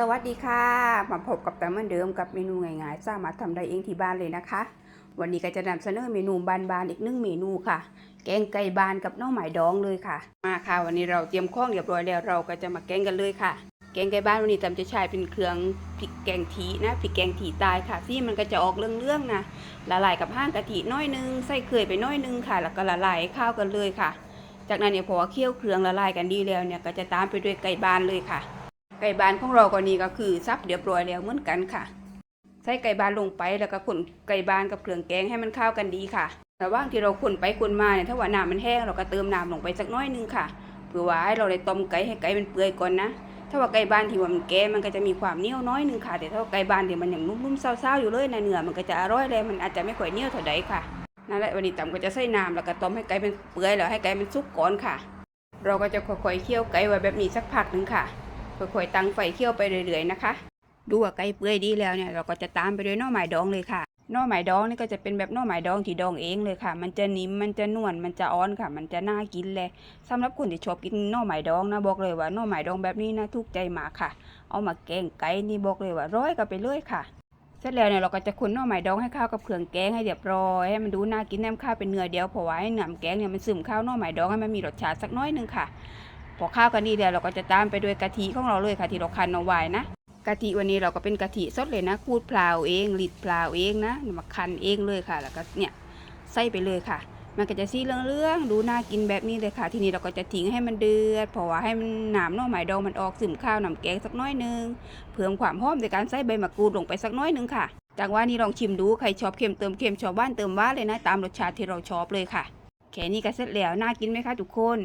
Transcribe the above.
สวัสดีค่ะ มาพบกับแต่เหมือนเดิมกับเมนูง่ายๆสามารถทำได้เองที่บ้านเลยนะคะ วันนี้ก็จะนำเสนอเมนูบานๆอีกหนึ่งเมนูค่ะ แกงไก่บานกับน้องหมายดองเลยค่ะ มาค่ะ วันนี้เราเตรียมข้องเรียบร้อยแล้วเราก็จะมาแกงกันเลยค่ะ แกงไก่บ้านวันนี้ตำจะใช้เป็นเครื่องพริกแกงทีนะพริกแกงทีตายค่ะที่มันก็จะออกเรื่องๆนะละลายกับห้างกะทิน้อยนึงใส่เคยไปน้อยนึงค่ะ แล้วก็ละลายข้าวกันเลยค่ะ จากนั้นเนี่ยพอเคี่ยวเครื่องละลายกันดีแล้วเนี่ยก็จะตามไปด้วยไก่บานเลยค่ะ ไก่บานของเราก็นี่ก็คือซับเรียบร้อยแล้วเหมือนกันค่ะ ใส่ไก่บานลงไปแล้วก็คนไก่บานกับเครื่องแกงให้มันเข้ากันดีค่ะระหว่างที่เราคนไปคนมาเนี่ยถ้าว่าน้ำมันแห้งเราก็เติมน้ำลงไปสักน้อยนึงค่ะเพื่อว่าให้เราได้ต้มไก่ให้ไก่มันเปื่อยก่อนนะ ถ้าว่าไก่บานที่ว่ามันแก่มันก็จะมีความเหนียวน้อยนึงค่ะ แต่ถ้าไก่บานที่มันยังนุ่มๆเศร้าๆอยู่เลยนะเนื้อมันก็จะอร่อยเลยมันอาจจะไม่ค่อยเหนียวเท่าใดค่ะนั่นแหละวันนี้ตำก็จะใส่น้ำแล้วก็ต้มให้ไก่มันเปื่อยแล้วให้ไก่มันสุกก่อนค่ะ เราก็จะค่อยๆเคี่ยวไก่ไว้แบบนี้สักพักหนึงค่ะ ค่อยๆตั้งไฟเคี่ยวไปเรื่อยๆนะคะ ดูว่าไก่เปื่อยดีแล้วเนี่ยเราก็จะตามไปด้วยหน่อไม้ดองเลยค่ะหน่อไม้ดองนี่ก็จะเป็นแบบหน่อไม้ดองที่ดองเองเลยค่ะ มันจะนิ่ม มันจะนวล มันจะอ่อนค่ะ มันจะน่ากินเลยสำหรับคนที่ชอบกินหน่อไม้ดองนะบอกเลยว่าหน่อไม้ดองแบบนี้นะถูกใจมากค่ะ เอามาแกงไก่นี่บอกเลยว่าร้อยกันไปเลยค่ะ เสร็จแล้วเนี่ยเราก็จะคนหน่อไม้ดองให้เข้ากับเครื่องแกงให้เรียบร้อยให้มันดูน่ากินแนมข้าวเป็นเนื้อเดียวเพราะว่าให้หนำแกงเนี่ยมันซึมข้าวหน่อไม้ดองให้มันมีรสชาติสักน้อยนึงค่ะ พอข้าวกันดีแล้วเราก็จะตามไปด้วยกะทิของเราเลยค่ะที่เราคั้นเอาไว้นะกะทิวันนี้เราก็เป็นกะทิสดเลยนะขูดเปล่าเองรีดเปล่าเองนะมาคั้นเองเลยค่ะ แล้วก็เนี่ยใส่ไปเลยค่ะ มันก็จะสีเหลืองๆดูน่ากินแบบนี้เลยค่ะ ทีนี้เราก็จะทิ้งให้มันเดือดเพราะว่าให้มันหนามน่อไม้ดองมันออกซึมข้าวหนำแกงสักน้อยหนึงเพิ่มความหอมในการใส่ใบมะกรูดลงไปสักน้อยหนึงค่ะจากว่านี้ลองชิมดูใครชอบเค็มเติมเค็มชอบหว่านเติมหว่านเลยนะตามรสชาติที่เราชอบเลยค่ะแค่นี้ก็เสร็จแล้วน่ากินไหมคะทุกคน